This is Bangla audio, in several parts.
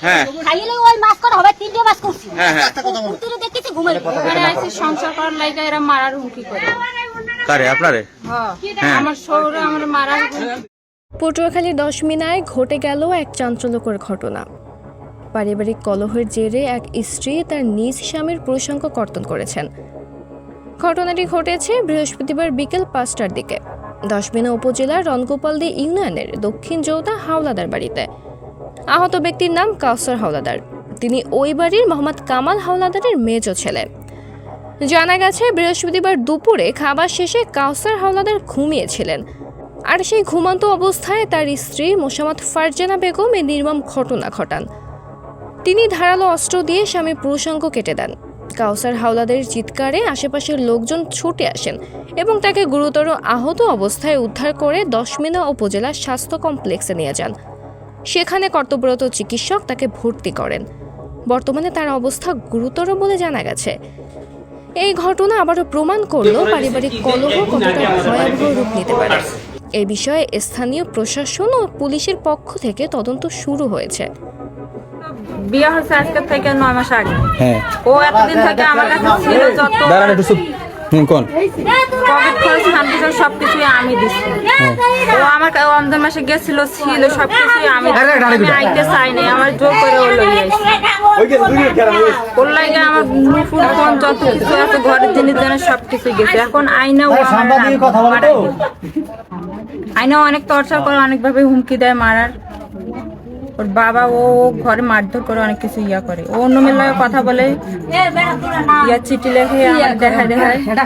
হ্যাঁ। হ্যাঁ। মারার পটুয়াখালী দশমিনায় ঘটে গেল এক চাঞ্চল্যকর ঘটনা। পারিবারিক কলহের জেরে এক স্ত্রী তার নিজ স্বামীর প্রসঙ্গ কর্তন করেছেন। ঘটনাটি ঘটেছে বৃহস্পতিবার বিকেল পাঁচটার দিকে। দশমিনা উপজেলার রনগোপালদি ইউনিয়নের দক্ষিণ জৌতা হাওলাদার বাড়িতে। আহত ব্যক্তির নাম কাউসার হাওলাদার। তিনি ওই বাড়ির মোহাম্মদ কামাল হাওলাদারের মেজ ছেলে। জানা গেছে, বৃহস্পতিবার দুপুরে খাবার শেষে কাউসার হাওলাদার ঘুমিয়েছিলেন। আর সেই ঘুমন্ত অবস্থায় তার স্ত্রী মোসাম্মদ ফারজানা বেগম এই নির্মম ঘটনা ঘটান। তিনি ধারালো অস্ত্র দিয়ে স্বামী প্রসঙ্গ কেটে দেন। কাউসার হাওলাদের চিৎকারে আশেপাশের লোকজন ছুটে আসেন এবং তাকে গুরুতর আহত অবস্থায় উদ্ধার করে দশমিনা উপজেলা স্বাস্থ্য কমপ্লেক্সে নিয়ে যান। সেখানে কর্তব্যরত চিকিৎসক তাকে ভর্তি করেন। বর্তমানে তার অবস্থা গুরুতর বলে জানা গেছে। এই ঘটনা আবারও প্রমাণ করল পারিবারিক কলহ কতটা ভয়াবহ রূপ নিতে পারে। এ বিষয়ে স্থানীয় প্রশাসন ও পুলিশের পক্ষ থেকে তদন্ত শুরু হয়েছে। বিয়ে হচ্ছে আজকে থেকে নয় মাস আগে। হ্যাঁ। ও এতদিন থেকে আমার কাছে ছিল যত দাঁড়ান একটু চুপ। কোন? কোভিড খরচ সবকিছুই আমি ও আমার কা- রমজান মাসে গেছিল ছিল সবকিছুই আমি দিছি। আমি আইতে চাই নাই আমার জোর করে ও লই ওর লাগে আমার ফোন যত কিছু আছে ঘরের জিনিস জানে সবকিছু গেছে। এখন আইনা ও অনেক টর্চার করে অনেকভাবে হুমকি দেয় মারার। ওর বাবা ও ও ঘরে মারধর করে অনেক কিছু ইয়া করে। ও অন্য মেয়ের কথা বলে ইয়া চিঠি লেখে আমার দেখায় হ্যাঁ।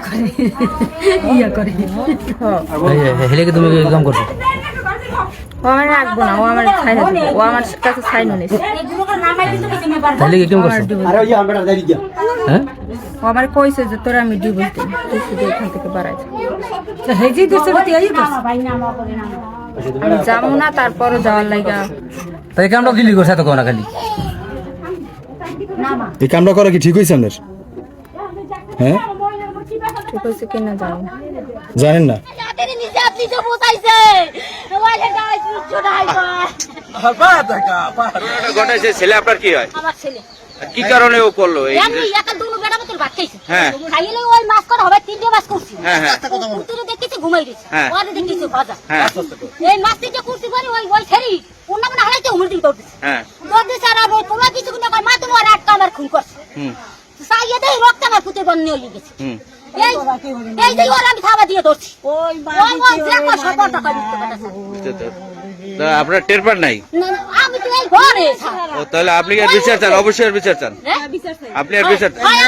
তুমি কাম করছ? ও আমার রাখব না ও আমার ছাই ও আমার কাছে ছাই করছ? হ্যাঁ? ও আমার কইছে যে তোরা আমি ডিভোর্স দিই তুই শুধু এখান থেকে বাড়াইছে আমি যাব না তারপরও যাওয়ার লাগা। তাই কামটা দিলি করছে এত কোনা খালি এই কামটা করা কি ঠিক হয়েছে আপনার? হ্যাঁ? ঠিক হয়েছে কিনা জানি। জানেন না? ঘটাইছে ছেলে আপনার কি হয়? আমার ছেলে। কি কারণে ও করল এই আমি একা দুনো বেড়া মতো ভাত খাইছি। হ্যাঁ। ওই মাছ করা হবে তিনটে মাছ করছি। হ্যাঁ হ্যাঁ। উত্তরে দেখেছি ঘুমাই গেছি। ওরে দেখেছি ভাজা। এই মাছ তিনটে করছি করে ওই ওই ছেড়ি। অন্য হারাইতে উমর দিকে দৌড় দিছে। দৌড় দিছে আর ওই তোমার কিছু কিনা কয় মা তুমি আর আটকা আমার খুন করছে। সাইয়ে দেই রক্ত আমার পুতে বন্যে হয়ে গেছে। এই এই যে ওর আমি থাবা দিয়ে ধরছি ওই ওই যে কো টাকা দিতে পারছে তো- তো- তা আপনার টের পান নাই? না না, আমি তো এই ঘরে ও তাহলে আপনি আর বিচার চান অবশ্যই আর বিচার চান। হ্যাঁ আপনি আর বিচার হয়